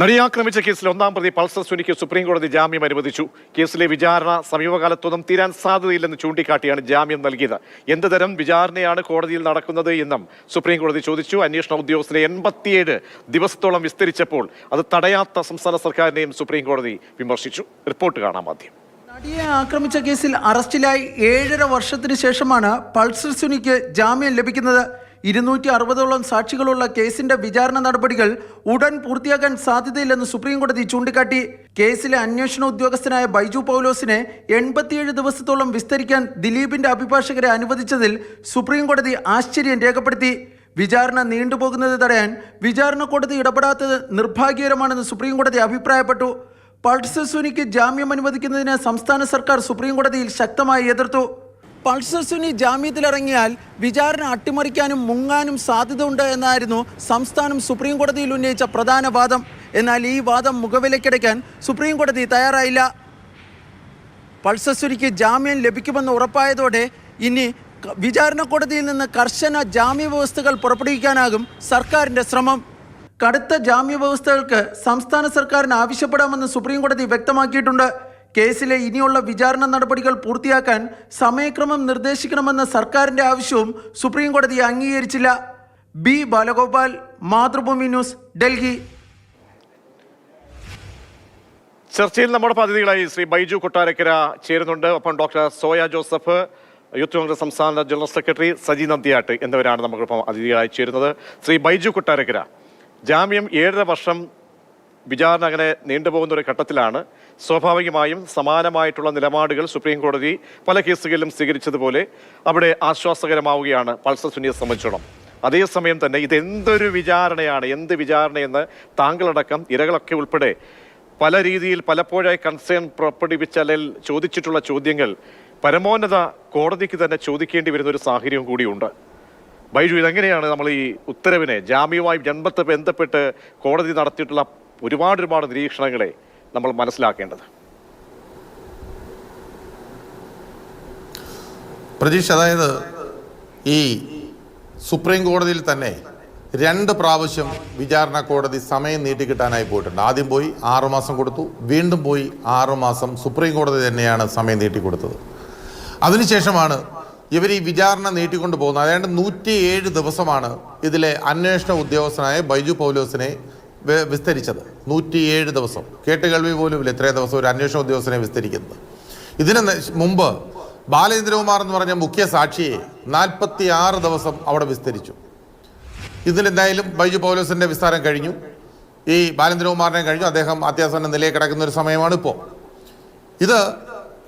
നടിയാക്രമിച്ച കേസിൽ ഒന്നാം പ്രതി പൾസർ സുനിക്ക് സുപ്രീം കോടതി ജാമ്യം അനുവദിച്ചു. കേസിലെ വിചാരണ സമീപകാലത്തൊന്നും തീരാൻ സാധ്യതയില്ലെന്ന് ചൂണ്ടിക്കാട്ടിയാണ് ജാമ്യം നൽകിയത്. എന്ത് തരം വിചാരണയാണ് കോടതിയിൽ നടക്കുന്നത് എന്നും സുപ്രീം കോടതി ചോദിച്ചു. അന്വേഷണ ഉദ്യോഗസ്ഥരെ എൺപത്തിയേഴ് ദിവസത്തോളം വിസ്തരിച്ചപ്പോൾ അത് തടയാത്ത സംസ്ഥാന സർക്കാരിനെയും സുപ്രീം കോടതി വിമർശിച്ചു. റിപ്പോർട്ട് കാണാം ആദ്യം. നടിയെ ആക്രമിച്ച കേസിൽ അറസ്റ്റിലായി ഏഴര വർഷത്തിന് ശേഷമാണ് പൾസർ സുനിക്ക് ജാമ്യം ലഭിക്കുന്നത്. ഇരുന്നൂറ്റി അറുപതോളം സാക്ഷികളുള്ള കേസിന്റെ വിചാരണ നടപടികൾ ഉടൻ പൂർത്തിയാക്കാൻ സാധ്യതയില്ലെന്ന് സുപ്രീംകോടതി ചൂണ്ടിക്കാട്ടി. കേസിലെ അന്വേഷണ ഉദ്യോഗസ്ഥനായ ബൈജു പൗലോസിനെ എൺപത്തിയേഴ് ദിവസത്തോളം വിസ്തരിക്കാൻ ദിലീപിന്റെ അഭിഭാഷകരെ അനുവദിച്ചതിൽ സുപ്രീംകോടതി ആശ്ചര്യം രേഖപ്പെടുത്തി. വിചാരണ നീണ്ടുപോകുന്നത് തടയാൻ വിചാരണ കോടതി ഇടപെടാത്തത് നിർഭാഗ്യകരമാണെന്ന് സുപ്രീംകോടതി അഭിപ്രായപ്പെട്ടു. പൾസസുനിക്ക് ജാമ്യം അനുവദിക്കുന്നതിന് സംസ്ഥാന സർക്കാർ സുപ്രീംകോടതിയിൽ ശക്തമായി എതിർത്തു. പൾസർ സുനി ജാമ്യത്തിലിറങ്ങിയാൽ വിചാരണ അട്ടിമറിക്കാനും മുങ്ങാനും സാധ്യതയുണ്ട് എന്നായിരുന്നു സംസ്ഥാനം സുപ്രീം കോടതിയിൽ ഉന്നയിച്ച പ്രധാന വാദം. എന്നാൽ ഈ വാദം മുഖവിലയ്ക്കടയ്ക്കാൻ സുപ്രീം കോടതി തയ്യാറായില്ല. പൾസർ സുനിക്ക് ജാമ്യം ലഭിക്കുമെന്ന് ഉറപ്പായതോടെ ഇനി വിചാരണ കോടതിയിൽ നിന്ന് കർശന ജാമ്യ വ്യവസ്ഥകൾ പുറപ്പെടുവിക്കാനാകും സർക്കാരിന്റെ ശ്രമം. കടുത്ത ജാമ്യ വ്യവസ്ഥകൾക്ക് സംസ്ഥാന സർക്കാരിന് ആവശ്യപ്പെടാമെന്ന് സുപ്രീം കോടതി വ്യക്തമാക്കിയിട്ടുണ്ട്. കേസിലെ ഇനിയുള്ള വിചാരണ നടപടികൾ പൂർത്തിയാക്കാൻ സമയക്രമം നിർദ്ദേശിക്കണമെന്ന സർക്കാരിന്റെ ആവശ്യവും സുപ്രീം കോടതി അംഗീകരിച്ചില്ല. ബി. ബാലഗോപാൽ മാതൃഭൂമി ന്യൂസ് ഡൽഹി. ചർച്ചയിൽ നമ്മുടെ അതിഥികളായി ശ്രീ ബൈജു കൊട്ടാരക്കര ചേരുന്നുണ്ട്. ഒപ്പം ഡോക്ടർ സോയ ജോസഫ് യൂത്ത് കോൺഗ്രസ് സംസ്ഥാന ജനറൽ സെക്രട്ടറി സജി നന്ദിയാട്ട് എന്നിവരാണ് നമുക്കിപ്പം അതിഥികളായി ചേരുന്നത്. ശ്രീ ബൈജു കൊട്ടാരക്കര ജാമ്യം ഏഴര വർഷം വിചാരണ അങ്ങനെ നീണ്ടുപോകുന്ന ഒരു ഘട്ടത്തിലാണ് സ്വാഭാവികമായും സമാനമായിട്ടുള്ള നിലപാടുകൾ സുപ്രീം കോടതി പല കേസുകളിലും സ്വീകരിച്ചതുപോലെ അവിടെ ആശ്വാസകരമാവുകയാണ് പൾസർ സുനിയെ സംബന്ധിച്ചോളം. അതേസമയം തന്നെ ഇതെന്തൊരു വിചാരണയാണ് എന്ത് വിചാരണയെന്ന് താങ്കളടക്കം ഇരകളൊക്കെ ഉൾപ്പെടെ പല രീതിയിൽ പലപ്പോഴായി കൺസേൺ പുറപ്പെടുവിച്ച അല്ലെങ്കിൽ ചോദിച്ചിട്ടുള്ള ചോദ്യങ്ങൾ പരമോന്നത കോടതിക്ക് തന്നെ ചോദിക്കേണ്ടി വരുന്ന ഒരു സാഹചര്യം കൂടിയുണ്ട്. ബൈജു ഇതെങ്ങനെയാണ് നമ്മൾ ഈ ഉത്തരവിനെ ജാമ്യവുമായി ജന്മത്തെ ബന്ധപ്പെട്ട് കോടതി നടത്തിയിട്ടുള്ള ഒരുപാട് ഒരുപാട് നിരീക്ഷണങ്ങളെ നമ്മൾ മനസ്സിലാക്കേണ്ടത്. പ്രതീക്ഷ അതായത് ഈ സുപ്രീം കോടതിയിൽ തന്നെ രണ്ട് പ്രാവശ്യം വിചാരണ കോടതി സമയം നീട്ടിക്കിട്ടാനായി പോയിട്ടുണ്ട്. ആദ്യം പോയി ആറുമാസം കൊടുത്തു വീണ്ടും പോയി ആറുമാസം സുപ്രീം കോടതി തന്നെയാണ് സമയം നീട്ടിക്കൊടുത്തത് അതിനുശേഷമാണ് ഇവർ ഈ വിചാരണ നീട്ടിക്കൊണ്ട് പോകുന്നത് അതായത് നൂറ്റിയേഴ് ദിവസമാണ് ഇതിലെ അന്വേഷണ ഉദ്യോഗസ്ഥനായ ബൈജു പൗലോസിനെ വിസ്തരിച്ചത്. നൂറ്റിയേഴ് ദിവസം. കേട്ടുകേൾവി പോലും ഇല്ല ഇത്രയും ദിവസം ഒരു അന്വേഷണ ഉദ്യോഗസ്ഥനെ വിസ്തരിക്കുന്നത്. ഇതിന് മുമ്പ് ബാലചന്ദ്രകുമാർ എന്ന് പറഞ്ഞ മുഖ്യ സാക്ഷിയെ നാൽപ്പത്തി ആറ് ദിവസം അവിടെ വിസ്തരിച്ചു. ഇതിലെന്തായാലും ബൈജു പൗലോസിന്റെ വിസ്താരം കഴിഞ്ഞു. ഈ ബാലചന്ദ്രകുമാറിനെ കഴിഞ്ഞു. അദ്ദേഹം അത്യാസന്ന നിലയിൽ കിടക്കുന്ന ഒരു സമയമാണ് ഇപ്പോൾ ഇത്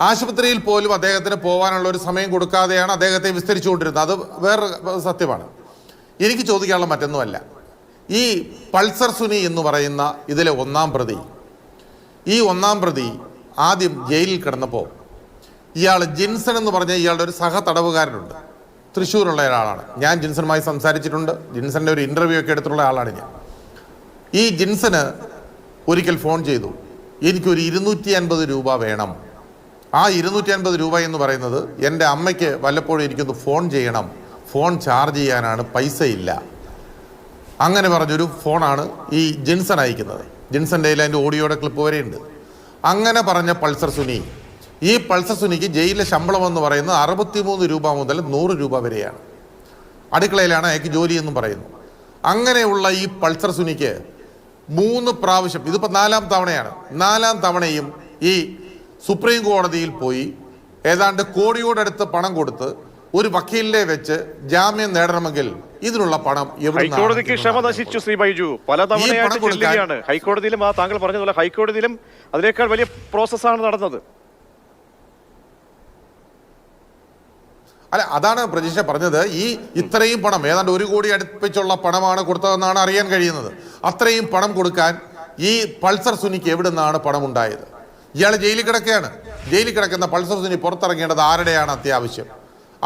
ആശുപത്രിയിൽ പോലും അദ്ദേഹത്തിന് പോകാനുള്ള ഒരു സമയം കൊടുക്കാതെയാണ് അദ്ദേഹത്തെ വിസ്തരിച്ചുകൊണ്ടിരുന്നത്. അത് വേറെ സത്യമാണ്. എനിക്ക് ചോദിക്കാനുള്ള മറ്റൊന്നുമല്ല. ഈ പൾസർ സുനി എന്ന് പറയുന്ന ഇതിലെ ഒന്നാം പ്രതി. ഈ ഒന്നാം പ്രതി ആദ്യം ജയിലിൽ കിടന്നപ്പോൾ ഇയാൾ ജിൻസൺ എന്ന് പറഞ്ഞ ഇയാളുടെ ഒരു സഹ തടവുകാരനുണ്ട്. തൃശ്ശൂരുള്ള ഒരാളാണ്. ഞാൻ ജിൻസണുമായി സംസാരിച്ചിട്ടുണ്ട്. ജിൻസന്റെ ഒരു ഇന്റർവ്യൂ ഒക്കെ എടുത്തിട്ടുള്ള ആളാണ് ഞാൻ. ഈ ജിൻസന് ഒരിക്കൽ ഫോൺ ചെയ്തു. എനിക്കൊരു ഇരുന്നൂറ്റി അൻപത് രൂപ വേണം. ആ ഇരുന്നൂറ്റി അൻപത് രൂപ എന്ന് പറയുന്നത് എന്റെ അമ്മയ്ക്ക് വല്ലപ്പോഴും എനിക്കൊന്ന് ഫോൺ ചെയ്യണം. ഫോൺ ചാർജ് ചെയ്യാനാണ് പൈസ ഇല്ല അങ്ങനെ പറഞ്ഞൊരു ഫോണാണ് ഈ ജിൻസൺ അയക്കുന്നത്. ജിൻസന്റെ കയ്യിൽ അതിന്റെ ഓഡിയോയുടെ ക്ലിപ്പ് വരെയുണ്ട്. അങ്ങനെ പറഞ്ഞ പൾസർ സുനി ഈ പൾസർ സുനിക്ക് ജയിലിലെ ശമ്പളം എന്ന് പറയുന്നത് അറുപത്തിമൂന്ന് രൂപ മുതൽ നൂറ് രൂപ വരെയാണ്. അടുക്കളയിലാണ് അയാൾക്ക് ജോലി എന്നും പറയുന്നു. അങ്ങനെയുള്ള ഈ പൾസർ സുനിക്ക് മൂന്ന് പ്രാവശ്യം ഇതിപ്പോൾ നാലാം തവണയാണ് നാലാം തവണയും ഈ സുപ്രീം കോടതിയിൽ പോയി ഏതാണ്ട് കോടിയോടടുത്ത് പണം കൊടുത്ത് ഒരു വക്കീലിനെ വെച്ച് ജാമ്യം നേടണമെങ്കിൽ ഇതിനുള്ള പണം ഹൈക്കോടതിക്ക് ക്ഷമ നശിച്ചു ശ്രീ ബൈജു. പലതവണയായിട്ട് ചെല്ലുകയാണ്. ഹൈക്കോടതിയിലും ആ താങ്കൾ പറഞ്ഞതുപോലെ ഹൈക്കോടതിയിലും അതിനേക്കാൾ വലിയ പ്രോസസ്സാണ് നടന്നത്. അല്ല അതാണ് പ്രതീക്ഷ പറഞ്ഞത്. ഈ ഇത്രയും പണം ഏതാണ്ട് ഒരു കോടി അടുപ്പിച്ചുള്ള പണമാണ് കൊടുത്തതെന്നാണ് അറിയാൻ കഴിയുന്നത്. അത്രയും പണം കൊടുക്കാൻ ഈ പൾസർ സുനിക്ക് എവിടെ നിന്നാണ് പണം ഉണ്ടായത് ഇയാൾ ജയിലിൽ കിടക്കുകയാണ്. ജയിലിൽ കിടക്കുന്ന പൾസർ സുനി പുറത്തിറങ്ങേണ്ടത് ആരുടെയാണ് അത്യാവശ്യം?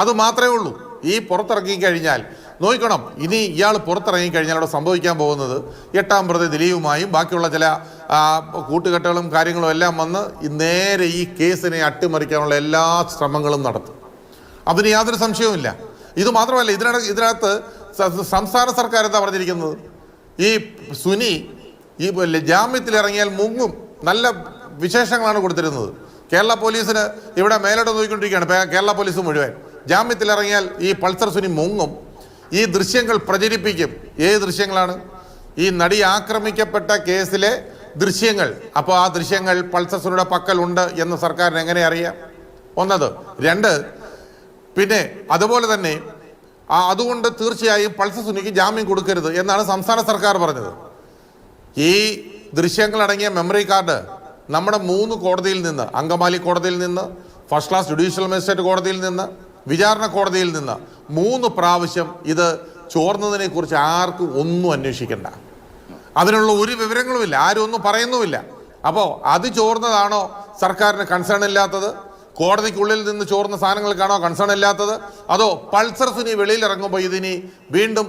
അത് മാത്രമേ ഉള്ളൂ. ഈ പുറത്തിറങ്ങി കഴിഞ്ഞാൽ നോക്കണം. ഇനി ഇയാൾ പുറത്തിറങ്ങി കഴിഞ്ഞാൽ അവിടെ സംഭവിക്കാൻ പോകുന്നത് എട്ടാം പ്രതി ദിലീപുമായും ബാക്കിയുള്ള ചില കൂട്ടുകെട്ടുകളും കാര്യങ്ങളും എല്ലാം വന്ന് നേരെ ഈ കേസിനെ അട്ടിമറിക്കാനുള്ള എല്ലാ ശ്രമങ്ങളും നടത്തും. അതിന് യാതൊരു സംശയവുമില്ല. ഇത് മാത്രമല്ല ഇതിനക ഇതിനകത്ത് സംസ്ഥാന സർക്കാർ എന്താ പറഞ്ഞിരിക്കുന്നത്? ഈ സുനി ഈ ജാമ്യത്തിൽ ഇറങ്ങിയാൽ മുങ്ങും. നല്ല വിശേഷങ്ങളാണ് കൊടുത്തിരുന്നത്. കേരള പോലീസിന് ഇവിടെ മേലോട്ട് നോക്കിക്കൊണ്ടിരിക്കുകയാണ്. കേരള പോലീസ് മുഴുവൻ. ജാമ്യത്തിൽ ഇറങ്ങിയാൽ ഈ പൾസർ സുനി മുങ്ങും. ഈ ദൃശ്യങ്ങൾ പ്രചരിപ്പിക്കും. ഏത് ദൃശ്യങ്ങളാണ്? ഈ നടി ആക്രമിക്കപ്പെട്ട കേസിലെ ദൃശ്യങ്ങൾ. അപ്പോൾ ആ ദൃശ്യങ്ങൾ പൾസർ സുനിയുടെ പക്കലുണ്ട് എന്ന് സർക്കാരിന് എങ്ങനെ അറിയാം? ഒന്നത്. രണ്ട് പിന്നെ അതുപോലെ തന്നെ അതുകൊണ്ട് തീർച്ചയായും പൾസസുനിക്ക് ജാമ്യം കൊടുക്കരുത് എന്നാണ് സംസ്ഥാന സർക്കാർ പറഞ്ഞത്. ഈ ദൃശ്യങ്ങളടങ്ങിയ മെമ്മറി കാർഡ് നമ്മുടെ മൂന്ന് കോടതിയിൽ നിന്ന് അങ്കമാലി കോടതിയിൽ നിന്ന് ഫസ്റ്റ് ക്ലാസ് ജുഡീഷ്യൽ മജിസ്ട്രേറ്റ് കോടതിയിൽ നിന്ന് വിചാരണ കോടതിയിൽ നിന്ന് മൂന്ന് പ്രാവശ്യം ഇത് ചോർന്നതിനെ കുറിച്ച് ആർക്കും ഒന്നും അന്വേഷിക്കണ്ട. അതിനുള്ള ഒരു വിവരങ്ങളുമില്ല ആരും ഒന്നും പറയുന്നുമില്ല. അപ്പോൾ അത് ചോർന്നതാണോ സർക്കാരിന് കൺസേൺ ഇല്ലാത്തത്? കോടതിക്കുള്ളിൽ നിന്ന് ചോർന്ന സാധനങ്ങൾക്കാണോ കൺസേൺ ഇല്ലാത്തത്? അതോ പൾസർസ് ഇനി വെളിയിൽ ഇറങ്ങുമ്പോൾ ഇതിനി വീണ്ടും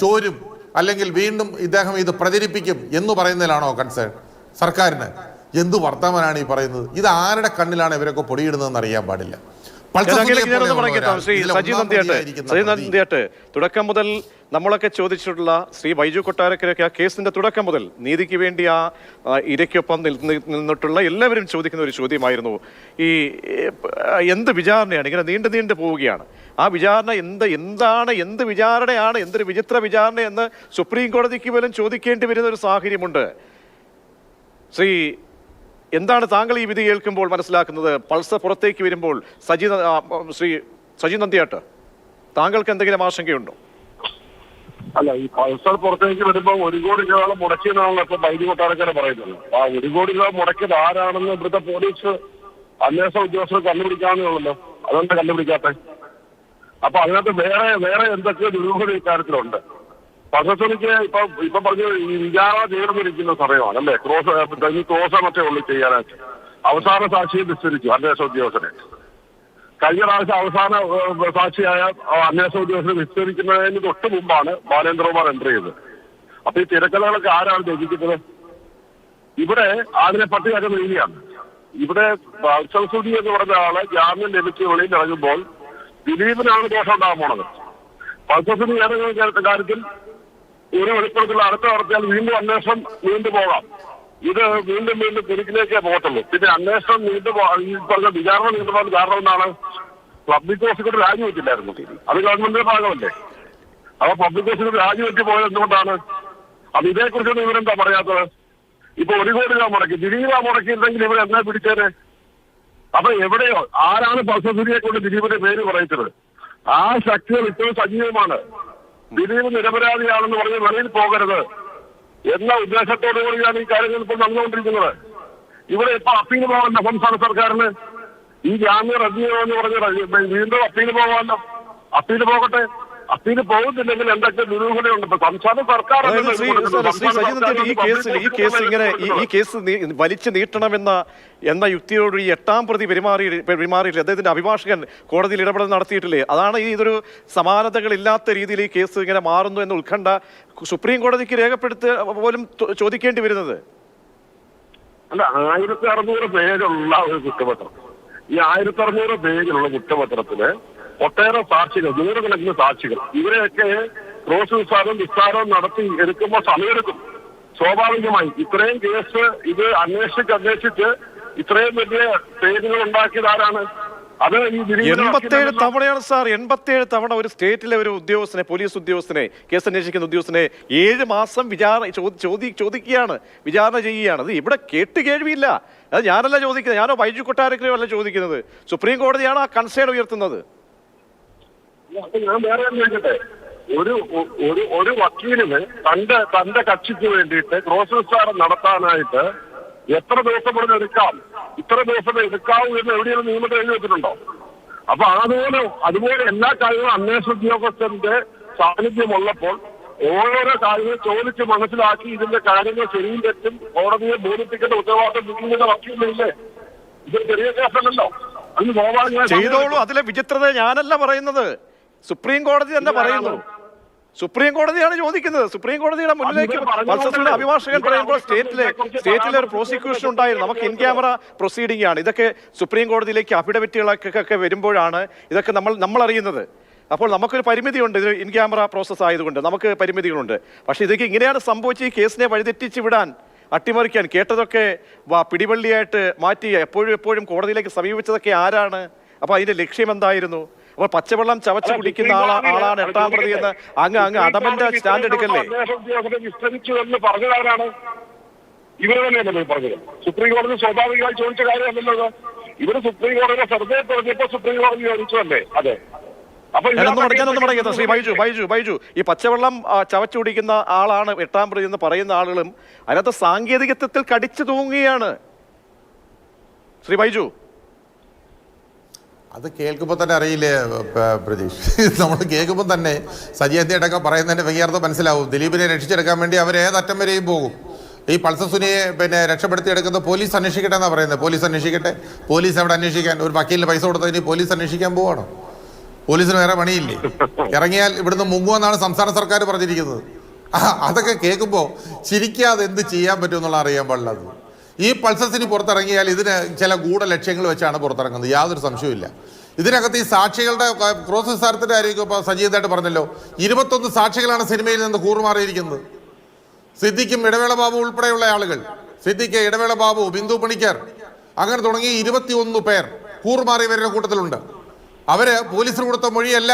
ചോരും? അല്ലെങ്കിൽ വീണ്ടും ഇദ്ദേഹം ഇത് പ്രചരിപ്പിക്കും എന്ന് പറയുന്നതിലാണോ കൺസേൺ സർക്കാരിന് എന്ത് വർത്തമാനാണ് ഈ പറയുന്നത്? ഇത് ആരുടെ കണ്ണിലാണ് ഇവരൊക്കെ പൊടിയിടുന്നതെന്ന് അറിയാൻ പാടില്ല. ശ്രീ നന്ദിയാട്ട്. നന്ദിയാട്ട് തുടക്കം മുതൽ നമ്മളൊക്കെ ചോദിച്ചിട്ടുള്ള ശ്രീ ബൈജു കൊട്ടാരക്കരൊക്കെ ആ കേസിന്റെ തുടക്കം മുതൽ നീതിക്ക് വേണ്ടി ആ ഇരയ്ക്കൊപ്പം നിന്നിട്ടുള്ള എല്ലാവരും ചോദിക്കുന്ന ഒരു ചോദ്യമായിരുന്നു. ഈ എന്ത് വിചാരണയാണ്? ഇങ്ങനെ നീണ്ടു നീണ്ടു പോവുകയാണ്. ആ വിചാരണ എന്ത് എന്താണ് എന്ത് വിചാരണയാണ്? എന്തൊരു വിചിത്ര വിചാരണ എന്ന് സുപ്രീം കോടതിക്ക് പോലും ചോദിക്കേണ്ടി വരുന്ന ഒരു സാഹചര്യമുണ്ട്. ശ്രീ എന്താണ് താങ്കൾ ഈ വിധി കേൾക്കുമ്പോൾ മനസ്സിലാക്കുന്നത്? പൾസർ പുറത്തേക്ക് വരുമ്പോൾ സജി ശ്രീ സജി നന്ദിയാട്ട് താങ്കൾക്ക് എന്തെങ്കിലും ആശങ്കയുണ്ടോ? അല്ല ഈ പൾസർ പുറത്തേക്ക് വരുമ്പോൾ ഒരു കോടി രൂപ മുടക്കിയെന്നാണല്ലോ ഇപ്പൊ വൈദ്യുതി കൊട്ടാരക്കാരെ പറയുന്നത്. ആ ഒരു കോടി രൂപ മുടക്കിയത് ആരാണെന്ന് ഇവിടുത്തെ പോലീസ് അന്വേഷണ ഉദ്യോഗസ്ഥർ കണ്ടുപിടിക്കാമെന്നുള്ളല്ലോ അതുകൊണ്ട് കണ്ടുപിടിക്കാത്ത. അപ്പൊ അതിനകത്ത് വേറെ വേറെ എന്തൊക്കെ ദുരൂഹത ഇക്കാര്യത്തിലുണ്ട്. പൾസർക്ക് ഇപ്പൊ ഇപ്പൊ പറഞ്ഞു ഈ ചേർന്നിരിക്കുന്ന സമയമാണ് അല്ലേ ക്രോസ് ഇനി ക്രോസ് മറ്റേ ഉള്ളു ചെയ്യാനായിട്ട്. അവസാന സാക്ഷിയെ വിസ്തരിച്ചു അന്വേഷണ ഉദ്യോഗസ്ഥനെ. കഴിഞ്ഞ പ്രാവശ്യം അവസാന സാക്ഷിയായ അന്വേഷണ ഉദ്യോഗസ്ഥനെ വിസ്തരിക്കുന്നതിന് തൊട്ട് മുമ്പാണ് ബാലേന്ദ്രകുമാർ എൻട്രി ചെയ്തത്. അപ്പൊ ഈ തിരക്കഥകളൊക്കെ ആരാണ് രചിക്കുന്നത്? ഇവിടെ അതിനെ പട്ടികയൊക്കെ നീതിയാണ് ഇവിടെ ബാൽസൽസുദി എന്ന് പറഞ്ഞ ആൾ ജാമ്യം ലഭിച്ച് വെളിയിൽ ഇറങ്ങുമ്പോൾ ദിലീപിനാണ് ദോഷം ഉണ്ടാകാൻ പോണത്. ഏതെങ്കിലും കാര്യത്തിൽ ഒരു വെളിപ്പെടുത്തുള്ള അടുത്ത നടത്തിയാൽ വീണ്ടും അന്വേഷണം നീണ്ടു പോകാം. ഇത് വീണ്ടും വീണ്ടും കുരുക്കിലേക്കേ പോകത്തുള്ളൂ. പിന്നെ അന്വേഷണം നീണ്ടു ഈ പറഞ്ഞ വിചാരണ നീണ്ടുപോകാൻ കാരണം എന്താണ്? പബ്ലിക് പ്രോസിക്യൂട്ടർ രാജിവെച്ചില്ലായിരുന്നു. അത് ഗവൺമെന്റിന്റെ ഭാഗമല്ലേ? അപ്പൊ പബ്ലിക് പ്രോസിക്യൂട്ടർ രാജിവെച്ച് പോയത് എന്തുകൊണ്ടാണ്? അപ്പൊ ഇതേക്കുറിച്ചൊന്നും ഇവരെന്താ പറയാത്തത്? ഇപ്പൊ ഒരു കോടി രൂപ മുടക്കി. ദിലീപ് രൂപ മുടക്കിയിരുന്നെങ്കിൽ ഇവർ എന്നാ പിടിച്ചേനെ? അപ്പൊ എവിടെയോ ആരാണ് പൾസസുരിയെ കൊണ്ട് ദിലീപിന്റെ പേര് പറയിച്ചത്? ആ ശക്തികൾ ഇപ്പോഴും സജീവമാണ്. ദിലീപ് നിരപരാധിയാണെന്ന് പറഞ്ഞ് വെളിയിൽ പോകരുത് എന്ന ഉദ്ദേശത്തോടു കൂടിയാണ് ഈ കാര്യങ്ങൾ ഇപ്പോൾ നടന്നുകൊണ്ടിരിക്കുന്നത്. ഇവിടെ ഇപ്പൊ അപ്പീൽ പോകണ്ട സംസ്ഥാന സർക്കാരിന് ഈ ജാമ്യം റദ്ദ് എന്ന് പറഞ്ഞ് വീണ്ടും അപ്പീൽ പോകാമല്ലോ അപ്പീൽ പോകട്ടെ. അപ്പീൽ പോകുന്നില്ലെങ്കിൽ എന്തൊക്കെ ദുരൂഹതയുണ്ട്? ഇപ്പൊ സംസ്ഥാന സർക്കാർ ഈ കേസിൽ ഈ കേസ് ഇങ്ങനെ ഈ കേസ് വലിച്ചു നീട്ടണമെന്ന എന്ന യുക്തിയോട് ഈ എട്ടാം പ്രതി പെരുമാറി പെരുമാറിയിട്ടില്ല. അദ്ദേഹത്തിന്റെ അഭിഭാഷകൻ കോടതിയിൽ ഇടപെടൽ നടത്തിയിട്ടില്ലേ? അതാണ് ഈ ഇതൊരു സമാനതകളില്ലാത്ത രീതിയിൽ ഈ കേസ് ഇങ്ങനെ മാറുന്നു എന്ന ഉത്കണ്ഠ സുപ്രീം കോടതിക്ക് രേഖപ്പെടുത്ത പോലും ചോദിക്കേണ്ടി വരുന്നത്. അല്ല ആയിരത്തി അറുന്നൂറ് പേരുള്ള ഒരു കുറ്റപത്രം. ഈ ആയിരത്തി അറുന്നൂറ് പേജിലുള്ള കുറ്റപത്രത്തിൽ ഒട്ടേറെ സാക്ഷികൾ നൂറുകണക്കിന് സാക്ഷികൾ. ഇവരെയൊക്കെ ക്രോസ് വിസ്താരവും വിസ്താരവും നടത്തി എടുക്കുമ്പോൾ സമയമെടുക്കും സ്വാഭാവികമായി ഇത്രയും കേസ് ഇത് അന്വേഷിച്ച് അന്വേഷിച്ച് ഇത്രയും വലിയ പേരുകൾ ഉണ്ടാക്കിയത് ആരാണ്? എൺപത്തേഴ് തവണയാണ് സാർ എൺപത്തേഴ് തവണ ഒരു സ്റ്റേറ്റിലെ ഒരു ഉദ്യോഗസ്ഥനെ പോലീസ് ഉദ്യോഗസ്ഥനെ കേസ് അന്വേഷിക്കുന്ന ഉദ്യോഗസ്ഥനെ ഏഴ് മാസം വിചാരണ ചോദി- ചോദി ചോദിക്കുകയാണ് വിചാരണ ചെയ്യുകയാണ്. അത് ഇവിടെ കേട്ട് കേൾവിയില്ല. അത് ഞാനല്ല ചോദിക്കുന്നത്. ഞാനോ ബൈജു കൊട്ടാരക്കരയോ അല്ല ചോദിക്കുന്നത്. സുപ്രീം കോടതിയാണ് ആ കൺസേൺ ഉയർത്തുന്നത്. അപ്പൊ ഞാൻ വേറെ ചോദിക്കട്ടെ? ഒരു ഒരു ഒരു വക്കീലിന് തന്റെ തന്റെ കക്ഷിക്ക് വേണ്ടിയിട്ട് ക്രോസ് വിസ്താരം നടത്താനായിട്ട് എത്ര ദിവസം കൂടെ എടുക്കാം? ഇത്ര ദിവസം എടുക്കാവൂ എന്ന് എവിടെയെങ്കിലും നിയമത്തിൽ എഴുതി വെച്ചിട്ടുണ്ടോ? അപ്പൊ അതുപോലെ അതുപോലെ എല്ലാ കാര്യങ്ങളും അന്വേഷണ ഉദ്യോഗസ്ഥന്റെ സാന്നിധ്യമുള്ളപ്പോൾ ഓരോരോ കാര്യങ്ങൾ ചോദിച്ച് മനസ്സിലാക്കി ഇതിന്റെ കാര്യങ്ങൾ ശരിയും തെറ്റും കോടതിയെ ബോധിപ്പിക്കേണ്ട ഉത്തരവാദിത്വം നിങ്ങളുടെ വക്കീലില്ലേ ഇത് ചെറിയ കേസല്ലല്ലോ. അതിന് സ്വാഭാവികമായി ചെയ്തോളൂ. അതിലെ വിചിത്രത ഞാനല്ല പറയുന്നത്. സുപ്രീം കോടതി തന്നെ പറയുന്നു. സുപ്രീം കോടതിയാണ് ചോദിക്കുന്നത്. സുപ്രീം കോടതിയുടെ മുന്നിലേക്ക് അഭിഭാഷകൻ പറയുമ്പോൾ സ്റ്റേറ്റിലെ സ്റ്റേറ്റിലെ ഒരു പ്രോസിക്യൂഷൻ ഉണ്ടായിരുന്നു. നമുക്ക് ഇൻ ക്യാമറ പ്രൊസീഡിംഗ് ആണ്. ഇതൊക്കെ സുപ്രീം കോടതിയിലേക്ക് അഫിഡവിറ്റുകളൊക്കെ വരുമ്പോഴാണ് ഇതൊക്കെ നമ്മൾ നമ്മൾ അറിയുന്നത്. അപ്പോൾ നമുക്കൊരു പരിമിതിയുണ്ട്. ഇത് ഇൻ ക്യാമറ പ്രോസസ് ആയതുകൊണ്ട് നമുക്ക് പരിമിതികളുണ്ട്. പക്ഷേ ഇതൊക്കെ ഇങ്ങനെയാണ് സംഭവിച്ച് ഈ കേസിനെ വഴിതെറ്റിച്ച് വിടാൻ അട്ടിമറിക്കാൻ കേട്ടതൊക്കെ പിടിവള്ളിയായിട്ട് മാറ്റി എപ്പോഴും എപ്പോഴും കോടതിയിലേക്ക് സമീപിച്ചതൊക്കെ ആരാണ്? അപ്പോൾ അതിന്റെ ലക്ഷ്യം എന്തായിരുന്നു? അപ്പോൾ പച്ചവെള്ളം ചവച്ച് കുടിക്കുന്ന ആളാണ് എട്ടാം പ്രതി എന്ന്. അങ്ങ് അങ്ങ് അടമന്റെ സ്റ്റാൻഡ് എടുക്കല്ലേ? വിസ്തരിച്ചു എന്ന് പറഞ്ഞതാരാണ് ഇവർ തന്നെയല്ലേ പറഞ്ഞത്. സുപ്രീം കോടതി സ്വാഭാവികമായി ചോദിച്ച കാര്യമല്ലല്ലോ ഇവർ സുപ്രീം കോടതിയുടെ പറഞ്ഞപ്പോ സുപ്രീം കോടതി ചോദിച്ചതല്ലേ? അതെ. ഞാനൊന്ന് ശ്രീ ബൈജു ബൈജു ബൈജു. ഈ പച്ചവെള്ളം ചവച്ചു കുടിക്കുന്ന ആളാണ് എട്ടാം പ്രതി എന്ന് പറയുന്ന ആളുകളും അതിനകത്ത് സാങ്കേതികത്വത്തിൽ കടിച്ചു തൂങ്ങുകയാണ്. ശ്രീ ബൈജു അത് കേൾക്കുമ്പോൾ തന്നെ അറിയില്ലേ പ്രതീഷ്? നമ്മൾ കേൾക്കുമ്പോൾ തന്നെ സജീവത്തിയടക്കം പറയുന്നതിന്റെ വ്യക്തിയാർത്ഥം മനസ്സിലാവും. ദിലീപിനെ രക്ഷിച്ചെടുക്കാൻ വേണ്ടി അവർ ഏതറ്റം വരെയും പോകും. ഈ പൾസർ സുനിയെ പിന്നെ രക്ഷപ്പെടുത്തിയെടുക്കുന്ന പോലീസ് അന്വേഷിക്കട്ടെ എന്നാണ് പറയുന്നത്. പോലീസ് അന്വേഷിക്കട്ടെ. പോലീസ് അവിടെ അന്വേഷിക്കാൻ ഒരു വക്കീലിന് പൈസ കൊടുത്തതിന് പോലീസ് അന്വേഷിക്കാൻ പോവാണോ? പോലീസിന് വേറെ പണിയില്ലേ? ഇറങ്ങിയാൽ ഇവിടുന്ന് മുങ്ങുമെന്നാണ് സംസ്ഥാന സർക്കാർ പറഞ്ഞിരിക്കുന്നത്. അതൊക്കെ കേൾക്കുമ്പോൾ ചിരിക്കാതെ എന്ത് ചെയ്യാൻ പറ്റുമെന്നുള്ള അറിയാൻ പാടില്ലാത്തത് ഈ പൾസസിന് പുറത്തിറങ്ങിയാൽ ഇതിന് ചില ഗൂഢ ലക്ഷ്യങ്ങൾ വെച്ചാണ് പുറത്തിറങ്ങുന്നത്. യാതൊരു സംശയവുമില്ല. ഇതിനകത്ത് ഈ സാക്ഷികളുടെ ക്രോസ് വിസ്താരത്തിന്റെ കാര്യം ഇപ്പോൾ സജീവതായിട്ട് പറഞ്ഞല്ലോ. ഇരുപത്തൊന്ന് സാക്ഷികളാണ് സിനിമയിൽ നിന്ന് കൂറുമാറിയിരിക്കുന്നത്. സിദ്ദിഖും ഇടവേള ബാബു ഉൾപ്പെടെയുള്ള ആളുകൾ. സിദ്ദിഖ് ഇടവേള ബാബു ബിന്ദു പണിക്കർ. അങ്ങനെ തുടങ്ങി ഇരുപത്തിയൊന്ന് പേർ കൂറുമാറിയവരുടെ കൂട്ടത്തിലുണ്ട്. അവർ പോലീസിന് കൊടുത്ത മൊഴിയല്ല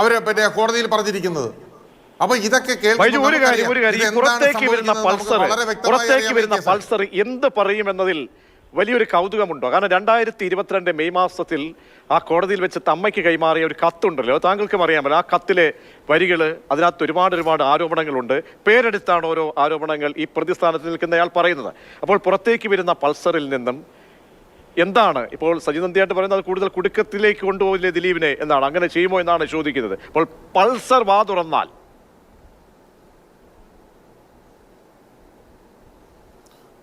അവർ പിന്നെ കോടതിയിൽ പറഞ്ഞിരിക്കുന്നത്. അപ്പൊ ഇതൊക്കെ ഒരു കാര്യം നമുക്കറിയാം. ഒരു കാര്യം പുറത്തേക്ക് വരുന്ന പൾസർ പുറത്തേക്ക് വരുന്ന. പൾസർ എന്ത് പറയുമെന്നതിൽ വലിയൊരു കൗതുകമുണ്ടോ. കാരണം രണ്ടായിരത്തി ഇരുപത്തിരണ്ട് മെയ് മാസത്തിൽ ആ കോടതിയിൽ വെച്ച് തമ്മയ്ക്ക് കൈമാറിയ ഒരു കത്തുണ്ടല്ലോ. താങ്കൾക്കും അറിയാമല്ലോ. ആ കത്തിലെ വരികൾ അതിനകത്ത് ഒരുപാട് ഒരുപാട് ആരോപണങ്ങളുണ്ട്. പേരെടുത്താണ് ഓരോ ആരോപണങ്ങൾ ഈ പ്രതിസ്ഥാനത്ത് നിൽക്കുന്നയാൾ പറയുന്നത്. അപ്പോൾ പുറത്തേക്ക് വരുന്ന പൾസറിൽ നിന്നും എന്താണ് ഇപ്പോൾ സജിനന്ദിയായിട്ട് പറയുന്നത്? കൂടുതൽ കുടുക്കത്തിലേക്ക് കൊണ്ടുപോകില്ലേ ദിലീപിനെ എന്നാണ്. അങ്ങനെ ചെയ്യുമോ എന്നാണ് ചോദിക്കുന്നത്. അപ്പോൾ പൾസർ വാ തുറന്നാൽ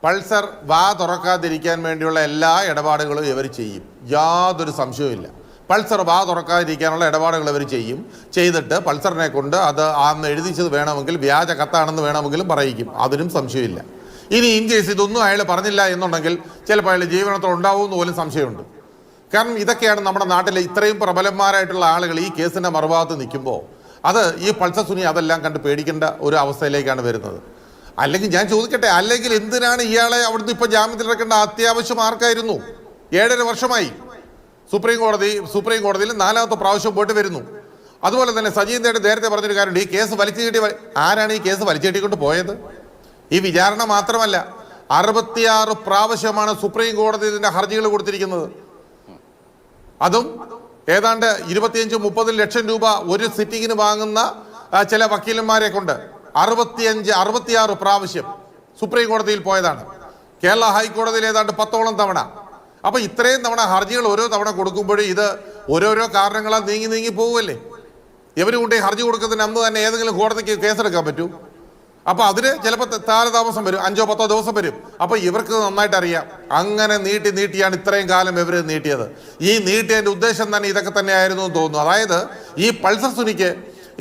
പൾസർ വാ തുറക്കാതിരിക്കാൻ വേണ്ടിയുള്ള എല്ലാ ഇടപാടുകളും ഇവർ ചെയ്യും. യാതൊരു സംശയവുമില്ല. പൾസർ വാ തുറക്കാതിരിക്കാനുള്ള ഇടപാടുകൾ ഇവർ ചെയ്യും. ചെയ്തിട്ട് പൾസറിനെ കൊണ്ട് അത് അന്ന് എഴുതിച്ചത് വേണമെങ്കിൽ വ്യാജ കത്താണെന്ന് വേണമെങ്കിലും പറയിക്കും. അതിനും സംശയമില്ല. ഇനി ഇൻ കേസ് ഇതൊന്നും അയാൾ പറഞ്ഞില്ല എന്നുണ്ടെങ്കിൽ ചിലപ്പോൾ അയാൾ ജീവനത്തോടെ ഉണ്ടാവുമെന്ന് പോലും സംശയമുണ്ട്. കാരണം ഇതൊക്കെയാണ് നമ്മുടെ നാട്ടിലെ ഇത്രയും പ്രബലന്മാരായിട്ടുള്ള ആളുകൾ ഈ കേസിന്റെ മറുഭാഗത്ത് നിൽക്കുമ്പോൾ അത് ഈ പൾസർ സുനി അതെല്ലാം കണ്ട് പേടിക്കേണ്ട ഒരു അവസ്ഥയിലേക്കാണ് വരുന്നത്. അല്ലെങ്കിൽ ഞാൻ ചോദിക്കട്ടെ അല്ലെങ്കിൽ എന്തിനാണ് ഇയാളെ അവിടുന്ന് ഇപ്പൊ ജാമ്യത്തിൽ ഇറക്കേണ്ട അത്യാവശ്യം ആർക്കായിരുന്നു? ഏഴര വർഷമായി സുപ്രീം കോടതി സുപ്രീം കോടതിയിൽ നാലാമത്തെ പ്രാവശ്യം പോയിട്ട് വരുന്നു. അതുപോലെ തന്നെ സജീന്ദ്രയുടെ നേരത്തെ പറഞ്ഞൊരു കാര്യമുണ്ട് ഈ കേസ് വലിച്ചു കെട്ടി ആരാണ് ഈ കേസ് വലിച്ചു കെട്ടിക്കൊണ്ട് പോയത്? ഈ വിചാരണ മാത്രമല്ല അറുപത്തിയാറ് പ്രാവശ്യമാണ് സുപ്രീം കോടതി ഇതിന്റെ ഹർജികൾ കൊടുത്തിരിക്കുന്നത്. അതും ഏതാണ്ട് ഇരുപത്തിയഞ്ച് മുപ്പത് ലക്ഷം രൂപ ഒരു സിറ്റിങ്ങിന് വാങ്ങുന്ന ചില വക്കീലന്മാരെ കൊണ്ട്. അറുപത്തിയഞ്ച് അറുപത്തിയാറ് പ്രാവശ്യം സുപ്രീം കോടതിയിൽ പോയതാണ്. കേരള ഹൈക്കോടതിയിൽ ഏതാണ്ട് പത്തോളം തവണ. അപ്പൊ ഇത്രയും തവണ ഹർജികൾ ഓരോ തവണ കൊടുക്കുമ്പോഴും ഇത് ഓരോരോ കാരണങ്ങളാൽ നീങ്ങി നീങ്ങി പോവുമല്ലേ ഇവർ കൊണ്ട് ഹർജി കൊടുക്കുന്നതിന് അന്ന് തന്നെ ഏതെങ്കിലും കോടതിക്ക് കേസെടുക്കാൻ പറ്റൂ? അപ്പൊ അതിന് ചിലപ്പോൾ താരതാമസം വരും. അഞ്ചോ പത്തോ ദിവസം വരും. അപ്പൊ ഇവർക്ക് നന്നായിട്ട് അറിയാം. അങ്ങനെ നീട്ടി നീട്ടിയാണ് ഇത്രയും കാലം ഇവർ നീട്ടിയത്. ഈ നീട്ടിയതിന്റെ ഉദ്ദേശം തന്നെ ഇതൊക്കെ തന്നെയായിരുന്നു എന്ന് തോന്നുന്നു. അതായത് ഈ പൾസർ സുനിക്ക്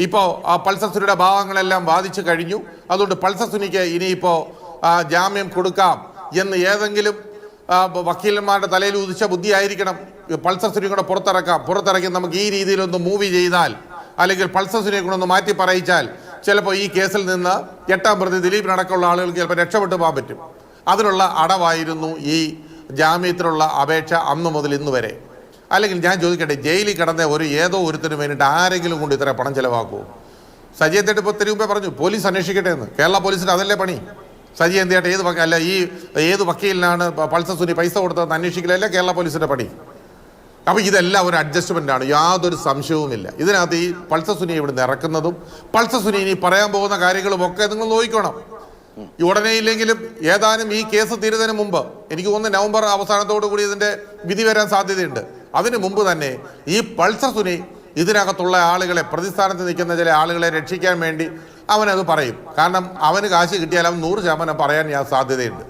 ഇപ്പോൾ ആ സുനിയുടെ ഭാവങ്ങളെല്ലാം വാദിച്ചു കഴിഞ്ഞു. അതുകൊണ്ട് പൾസർ സുനിക്ക് ഇനിയിപ്പോൾ ജാമ്യം കൊടുക്കാം എന്ന് ഏതെങ്കിലും വക്കീലന്മാരുടെ തലയിൽ ഉദിച്ച ബുദ്ധിയായിരിക്കണം. പൾസസുനിയും കൂടെ പുറത്തിറക്കാം. പുറത്തിറക്കി നമുക്ക് ഈ രീതിയിലൊന്ന് മൂവി ചെയ്താൽ അല്ലെങ്കിൽ പൾസർ സുനിയെ കൂടെ ഒന്ന് മാറ്റി പറയിച്ചാൽ ചിലപ്പോൾ ഈ കേസിൽ നിന്ന് എട്ടാം പ്രതി ദിലീപിനടക്കമുള്ള ആളുകൾക്ക് ചിലപ്പോൾ രക്ഷപ്പെട്ടു പോകാൻ പറ്റും. അതിനുള്ള അടവായിരുന്നു ഈ ജാമ്യത്തിനുള്ള അപേക്ഷ അന്നു മുതൽ ഇന്ന് വരെ. അല്ലെങ്കിൽ ഞാൻ ചോദിക്കട്ടെ ജയിലിൽ കിടന്ന ഒരു ഏതോ ഒരുത്തിന് വേണ്ടിയിട്ട് ആരെങ്കിലും കൊണ്ട് ഇത്ര പണം ചിലവാക്കുമോ സജി എന്തിട്ട് ഇപ്പോൾ ഒത്തിരി മുമ്പേ പറഞ്ഞു പോലീസ് അന്വേഷിക്കട്ടെ എന്ന്. കേരള പോലീസിന് അതല്ലേ പണി? സജി എന്തിയായിട്ട് ഏത് അല്ല ഈ ഏത് വക്കീലിനാണ് പൾസർ സുനി പൈസ കൊടുത്തതെന്ന് അന്വേഷിക്കലല്ലേ കേരള പോലീസിന്റെ പണി? അപ്പോൾ ഇതെല്ലാം ഒരു അഡ്ജസ്റ്റ്മെന്റ് ആണ് യാതൊരു സംശയവുമില്ല. ഇതിനകത്ത് ഈ പൾസർ സുനി ഇവിടുന്ന് ഇറക്കുന്നതും പൾസർ സുനി ഇനി പറയാൻ പോകുന്ന കാര്യങ്ങളും ഒക്കെ നിങ്ങൾ നോക്കിക്കോണം. ഉടനെ ഇല്ലെങ്കിലും ഏതാനും ഈ കേസ് തീരുന്നതിന് മുമ്പ് എനിക്ക് തോന്നുന്നു നവംബർ അവസാനത്തോടു കൂടി ഇതിന്റെ വിധി വരാൻ സാധ്യതയുണ്ട്. അതിനു മുമ്പ് തന്നെ ഈ പൾസർ സുനി ഇതിനകത്തുള്ള ആളുകളെ പ്രതിസ്ഥാനത്ത് നിൽക്കുന്ന ചില ആളുകളെ രക്ഷിക്കാൻ വേണ്ടി അവനത് പറയും. കാരണം അവന് കാശ് കിട്ടിയാൽ അവൻ നൂറ് ശതമാനം പറയാൻ ഞാൻ സാധ്യതയുണ്ട്.